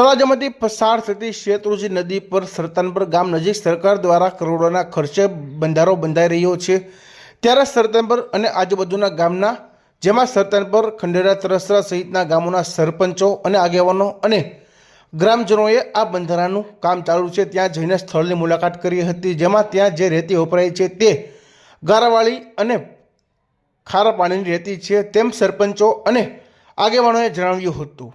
તળાજામાંથી પસાર થતી શેત્રુજી નદી પર સરતાનપર ગામ નજીક સરકાર દ્વારા કરોડોના ખર્ચે બંધારો બંધાઈ રહ્યો છે. ત્યારે સરતાનપર અને આજુબાજુના ગામના, જેમાં સરતાનપર, ખંડેરા, તરસરા સહિતના ગામોના સરપંચો અને આગેવાનો અને ગ્રામજનોએ આ બંધારાનું કામ ચાલુ છે, ત્યાં જઈને સ્થળની મુલાકાત કરી હતી, જેમાં ત્યાં જે રેતી વપરાય છે તે ગારાવાળી અને ખારા પાણીની રેતી છે, તેમ સરપંચો અને આગેવાનોએ જણાવ્યું હતું.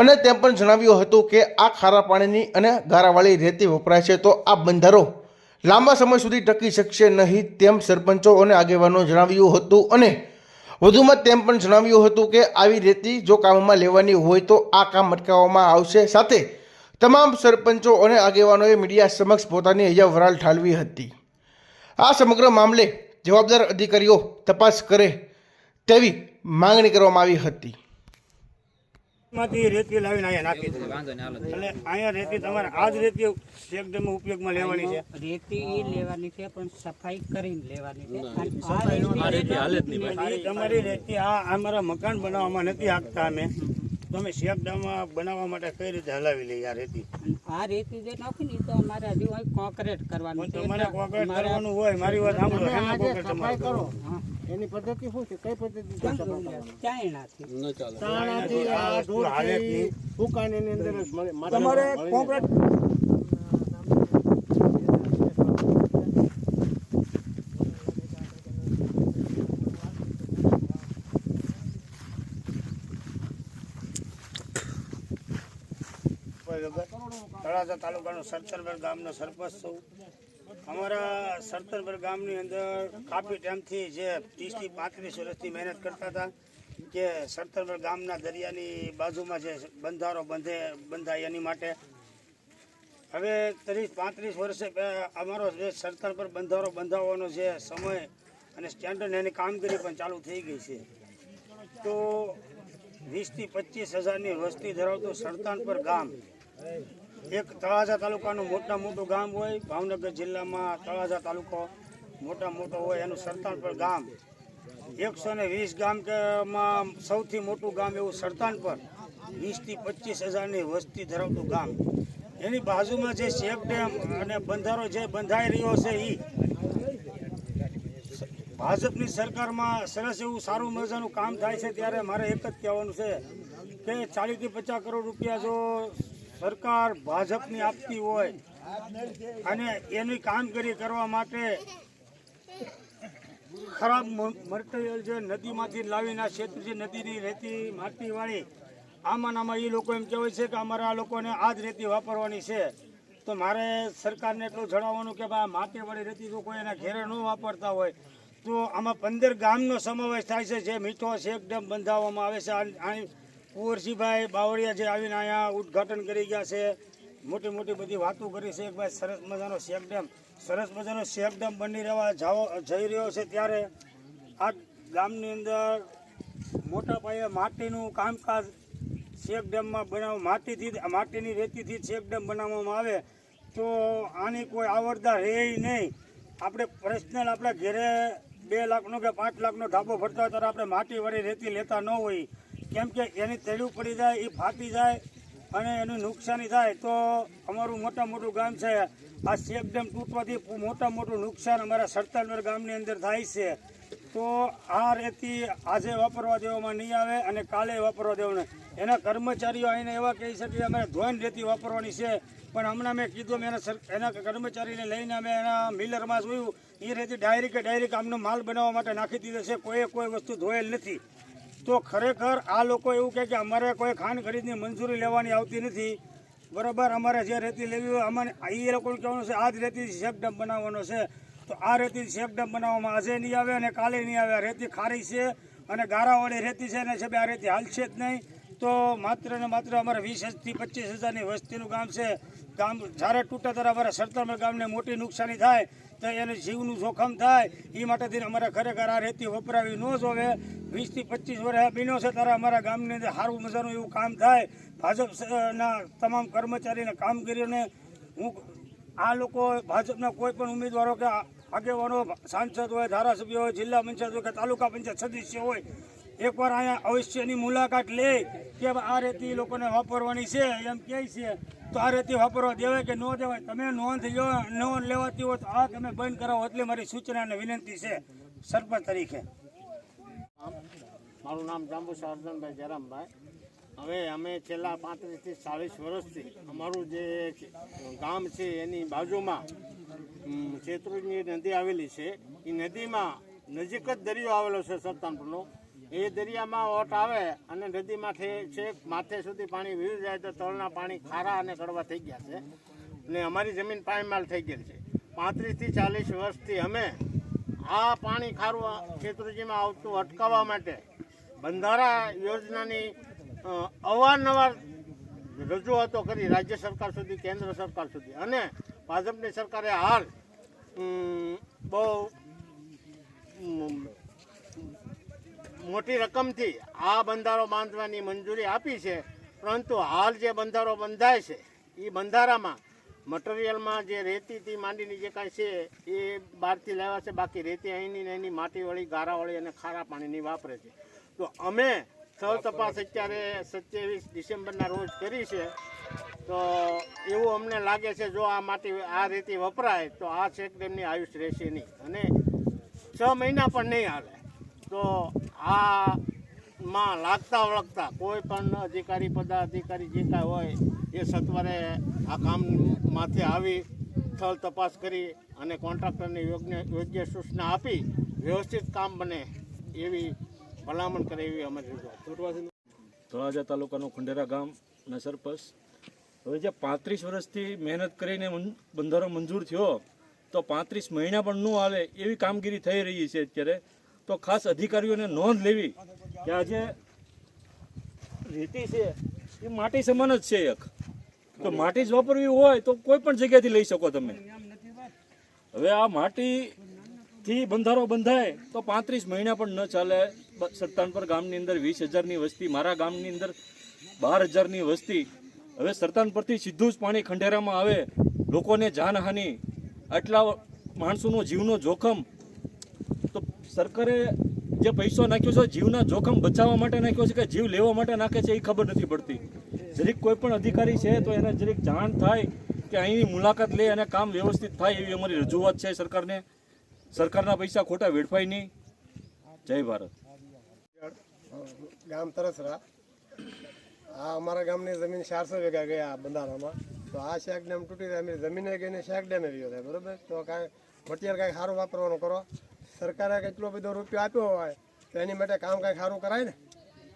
અને તેમ પણ જણાવ્યું હતું કે આ ખારા પાણીની અને ગારાવાળી રેતી વપરાય છે, તો આ બંધારો લાંબા સમય સુધી ટકી શકશે નહીં તેમ સરપંચો અને આગેવાનો જણાવ્યું હતું અને વધુમાં તેમ પણ જણાવ્યું હતું કે આવી રેતી જો કામમાં લેવાની હોય તો આ કામ અટકાવવામાં આવશે. સાથે તમામ સરપંચો અને આગેવાનોએ મીડિયા સમક્ષ પોતાની અહીંયા વરાળ ઠાલવી હતી. આ સમગ્ર મામલે જવાબદાર અધિકારીઓ તપાસ કરે તેવી માંગણી કરવામાં આવી હતી. માંથી રેતી લાવીને અહીંયા નાખી દીધી એટલે અહીંયા રેતી તમારે આ જ રેતી એકદમ ઉપયોગમાં લેવાની છે. રેતી ઈ લેવાની છે પણ સફાઈ કરીને લેવાની છે. તમારી રેતી આ અમારા મકાન બનાવવામાં નથી આપતા અમે. તમે શેકડામાં બનાવવા માટે કઈ રીતે હલાવી લઈ આ રેતી? આ રેતી જે નાખી ને તો અમારે હજી કોન્ક્રીટ કરવાનું તમારે એટલે કરવાનું હોય મારી વાત સાંભળો કરવું. હા, એની પદ્ધતિ શું છે? કઈ પદ્ધતિ તમારે? મળીને. તળાજા તાલુકાનો સરતરબર ગામનો સરપંચ છું. અમારા સરતનપર ગામની અંદર કાફી ટાઈમથી જે ત્રીસથી પાંત્રીસ વર્ષથી મહેનત કરતા હતા કે સરતનપર ગામના દરિયાની બાજુમાં જે બંધારો બંધે, બંધાય એની માટે. હવે ત્રીસ પાંત્રીસ વર્ષે અમારો જે સરતનપર પર બંધારો બંધાવવાનો જે સમય અને સ્ટેન્ડર્ડ એની કામગીરી પણ ચાલુ થઈ ગઈ છે. તો વીસથી પચીસ હજારની વસ્તી ધરાવતું સરતાનપર ગામ એક તળાજા તાલુકાનું મોટા મોટું ગામ હોય, ભાવનગર જિલ્લામાં તળાજા તાલુકો મોટા મોટો હોય, એનું સરતાનપર ગામ. એકસો ને વીસ ગામ કેમાં સૌથી મોટું ગામ એવું સરતાનપર. વીસથી પચીસ હજારની વસ્તી ધરાવતું ગામ. એની બાજુમાં જે શેક ડેમ અને બંધારો જે બંધાઈ રહ્યો છે એ ભાજપની સરકારમાં સરસ એવું સારું મજાનું કામ થાય છે, ત્યારે મારે એક જ કહેવાનું છે કે ચાલીસથી પચાસ કરોડ રૂપિયા જો સરકાર ભાજપની આપતી હોય અને એની કામગીરી કરવા માટે ખરાબ મટીરિયલ જે નદીમાંથી લાવીને આ શેત્રુજી નદીની રેતી માટીવાળી આમાં આમાં એ લોકો એમ કહેવાય છે કે અમારે આ લોકોને આ જ રેતી વાપરવાની છે. તો મારે સરકારને એટલું જણાવવાનું કે ભાઈ માટીવાળી રેતી લોકો એના ઘેરે ન વાપરતા હોય. તો આમાં પંદર ગામનો સમાવેશ થાય છે. જે મીઠો છે, એકદમ બંધાવવામાં આવે છે. કુંવરસિંહભાઈ બાવળિયા જે આવીને અહીંયા ઉદ્ઘાટન કરી ગયા છે, મોટી મોટી બધી વાતો કરી છે. ભાઈ સરસ મજાનો શેક ડેમ, સરસ મજાનો શેકડેમ બની રહેવા જાવ જઈ રહ્યો છે ત્યારે આ ગામની અંદર મોટા પાયે માટીનું કામકાજ શેકડેમમાં બનાવ, માટીથી માટીની રેતીથી શેકડેમ બનાવવામાં આવે. તો આની કોઈ આવડતા રહે નહીં. આપણે પર્સનલ આપણા ઘરે બે લાખનો કે પાંચ લાખનો ઢાબો ભરતા હોય ત્યારે આપણે માટીવાળી રેતી લેતા ન હોય. કેમ કે એની તેડું પડી જાય, એ ફાટી જાય અને એનું નુકસાની થાય, તો અમારું મોટા મોટું ગામ છે. આ ડેમ તૂટવાથી મોટા મોટું નુકસાન અમારા સરતાનગર ગામની અંદર થાય છે. તો આ રેતી આજે વાપરવા દેવામાં નહીં આવે અને કાલે વાપરવા દેવાનું. એના કર્મચારીઓ અહીંને એવા કહી શકે કે અમારે ધોઈને રેતી વાપરવાની છે. પણ હમણાં મેં કીધું મેં એના એના કર્મચારીને લઈને અમે એના મિલરમાં જોયું. એ રેતી ડાયરેક્ટ ડાયરેક્ટ આમનો માલ બનાવવા માટે નાખી દીધો છે. કોઈએ કોઈ વસ્તુ ધોયેલ નથી. તો ખરેખર આ લોકો એવું કહે કે અમારે કોઈ ખાંડ ખરીદની મંજૂરી લેવાની આવતી નથી. બરાબર, અમારે જે રેતી લેવી હોય અમારે એ લોકોનું કહેવાનું છે, આ જ રેતી શેક ડેમ બનાવવાનો છે. તો આ રેતી શેક ડેમ બનાવવામાં આજે નહીં આવે અને કાલે નહીં આવે. રેતી ખારી છે અને ગારાવાળી રેતી છે ને છે આ રેતી હાલશે જ નહીં. તો માત્ર ને માત્ર અમારે વીસથી પચીસ હજારની વસ્તીનું ગામ છે. ગામ જ્યારે તૂટે ત્યારે અમારા સરતરમલ ગામને મોટી નુકસાની થાય. તો એને જીવનું જોખમ થાય એ માટેથી અમારે ખરેખર આ રેતી વપરાવી ન જોવે. વીસથી પચીસ વર્ષ બીનો છે ત્યારે અમારા ગામની અંદર સારું મજાનું એવું કામ થાય. ભાજપના તમામ કર્મચારીને કામગીરીને હું આ લોકો ભાજપના કોઈ પણ ઉમેદવારો કે આગેવાનો, સાંસદ હોય, ધારાસભ્ય હોય, જિલ્લા પંચાયત હોય કે તાલુકા પંચાયત સદસ્ય હોય એકવાર અહીંયા અવશ્યની મુલાકાત લે કે આ રેતી લોકોને વાપરવાની છે એમ કહે છે. તો આ રેતી વાપરવા દેવાય કે ન દેવાય? તમે નોંધ નોંધ લેવાતી હોય તો આ તમે બંધ કરાવો એટલે મારી સૂચના અને વિનંતી છે સરપંચ તરીકે. મારું નામ જાંબુ અર્જનભાઈ જયરામભાઈ. હવે અમે છેલ્લા પાંત્રીસથી ચાલીસ વર્ષથી અમારું જે ગામ છે એની બાજુમાં ઉમ, નદી આવેલી છે. એ નદીમાં નજીક જ દરિયો આવેલો છે સરતાનપુરનો એ દરિયામાં ઓટ આવે અને નદીમાંથી છેક માથે સુધી પાણી વીર જાય તો તળના પાણી ખારા અને કડવા થઈ ગયા છે. ને અમારી જમીન પાયમાલ થઈ ગયેલ છે. પાંત્રીસથી ચાલીસ વર્ષથી અમે આ પાણી ખારું ખેતરજીમાં આવતું અટકાવવા માટે બંધારા યોજનાની અવારનવાર રજૂઆતો કરી રાજ્ય સરકાર સુધી, કેન્દ્ર સરકાર સુધી. અને ભાજપની સરકારે હાલ બહુ મોટી રકમથી આ બંધારો બાંધવાની મંજૂરી આપી છે, પરંતુ હાલ જે બંધારો બંધાય છે, એ બંધારામાં મટીરિયલમાં જે રેતીથી માંડીની જે કાંઈ છે, એ બહારથી લાવ્યા છે, બાકી રેતી અહીંની ને એની માટીવાળી, ગારાવાળી અને ખારા પાણીની વાપરે છે. તો અમે સ્થળ તપાસ અત્યારે સત્યાવીસ ડિસેમ્બરના રોજ કરી છે. તો એવું અમને લાગે છે, જો આ માટી, આ રેતી વપરાય, તો આ ચેકડેમની આયુષ રહેશે નહીં. અને છ મહિના પણ નહીં હાલે. તો આ માં લાગતા વળગતા કોઈ પણ અધિકારી પદાધિકારી જે કાંઈ હોય એ સત્વરે આ કામ માથે આવી સ્થળ તપાસ કરી અને કોન્ટ્રાક્ટરને યોગ્ય યોગ્ય સૂચના આપી વ્યવસ્થિત કામ બને એવી ભલામણ કરે એવી અમારી ધોળાજા તાલુકાનું ખંડેરા ગામના સરપંચ હવે જે પાંત્રીસ વર્ષથી મહેનત કરીને બંધારો મંજૂર થયો તો પાંત્રીસ મહિના પણ ન આવે એવી કામગીરી થઈ રહી છે અત્યારે. તો ખાસ અધિકારીઓને નોંધ લેવી કે આજે રેતી છે, એ માટી સમાન જ છે એક. તો માટી જ વાપરવી હોય તો કોઈ પણ જગ્યાથી લઈ શકો તમે. હવે આ માટીથી બંધારો બંધાય તો પાંત્રીસ મહિના પણ ન ચાલે. સરતાનપર ગામની અંદર વીસ હજારની વસ્તી, મારા ગામની અંદર બાર હજારની વસ્તી. હવે સરતાનપરથી સીધું જ પાણી ખંડેરામાં આવે. લોકોને જાનહાનિ. આટલા માણસોનો જીવનો જોખમ સરકારે જે પૈસો નાખ્યો છે, જીવના જોખમ બચાવવા માટે નાખ્યો છે કે જીવ લેવા માટે નાખે છે, એ ખબર નથી પડતી. જરીક કોઈ પણ અધિકારી છે, તો એને જરીક જાણ થાય કે અહીંની મુલાકાત લે અને કામ વ્યવસ્થિત થાય એવી અમારી રજૂઆત છે સરકારને. સરકારના પૈસા ખોટા વેડફાય નહીં. જય ભારત. ગામ તરસરા. આ અમારા ગામની જમીન ચારસો વીઘા ગયા બંધારામાં તો આ શેક ડેમ તૂટી જાય જમીને ગઈને શેક ડેમે રહ્યો થાય બરોબર? તો કાંઈ મટીરિયલ કાંઈ સારું વાપરવાનું કરો. સરકારે કેટલો બધો રૂપિયો આપ્યો હોય તો એની માટે કામ કાંઈ સારું કરાય ને.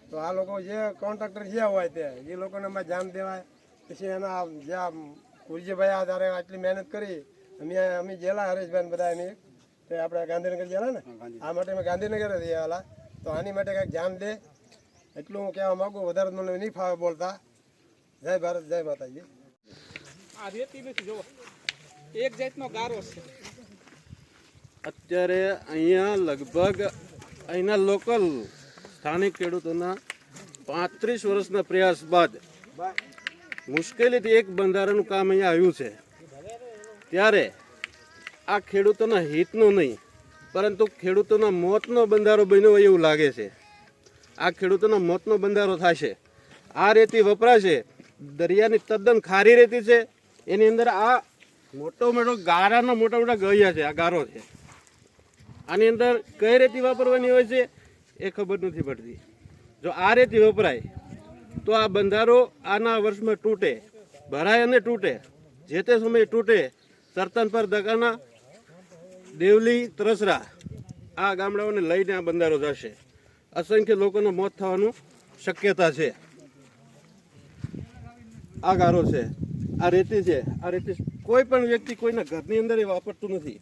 તો આ લોકો જે કોન્ટ્રાક્ટર જે હોય તે એ લોકોને અમે ધ્યાન દેવાય. પછી એના જે આ કુરજીભાઈ આધારે તારે આટલી મહેનત કરી અમે અમે જેલા હરેશભાઈ બધા એની. તે આપણે ગાંધીનગર જેલા ને? આ માટે અમે ગાંધીનગર જ ગયેલા તો આની માટે કાંઈક ધ્યાન દે. એટલું હું કહેવા માગું વધારે મને નહીં ફાવે બોલતા. જય ભારત જય માતાજી. આ રેતી નથી જોવો. એક જાતનો ગારો છે. અત્યારે અહીંયા લગભગ અહીંના લોકલ સ્થાનિક ખેડૂતોના પાંત્રીસ વર્ષના પ્રયાસ બાદ મુશ્કેલીથી એક બંધારણનું કામ અહીંયા આવ્યું છે. ત્યારે આ ખેડૂતોના હિતનો નહીં, પરંતુ ખેડૂતોના મોતનો બંધારો બન્યો હોય એવું લાગે છે. આ ખેડૂતોના મોતનો બંધારો થશે. આ રેતી વપરાશે, દરિયાની તદ્દન ખારી રેતી છે. એની અંદર આ મોટો મોટો ગારાના મોટા મોટા ગળિયા છે, આ ગારો છે. આની અંદર કઈ રેતી વાપરવાની હોય છે એ ખબર નથી પડતી. જો આ રેતી વપરાય, તો આ બંધારો આના વર્ષમાં તૂટે, ભરાય અને તૂટે. જે તે સમયે તૂટે, સરતન પર દગાના દેવલી, તરસરા, આ ગામડાઓને લઈને આ બંધારો જશે. અસંખ્ય લોકોનું મોત થવાનું શક્યતા છે. આ ગારો છે. આ રેતી છે. આ રેતી કોઈ પણ વ્યક્તિ કોઈના ઘરની અંદર એ વાપરતું નથી.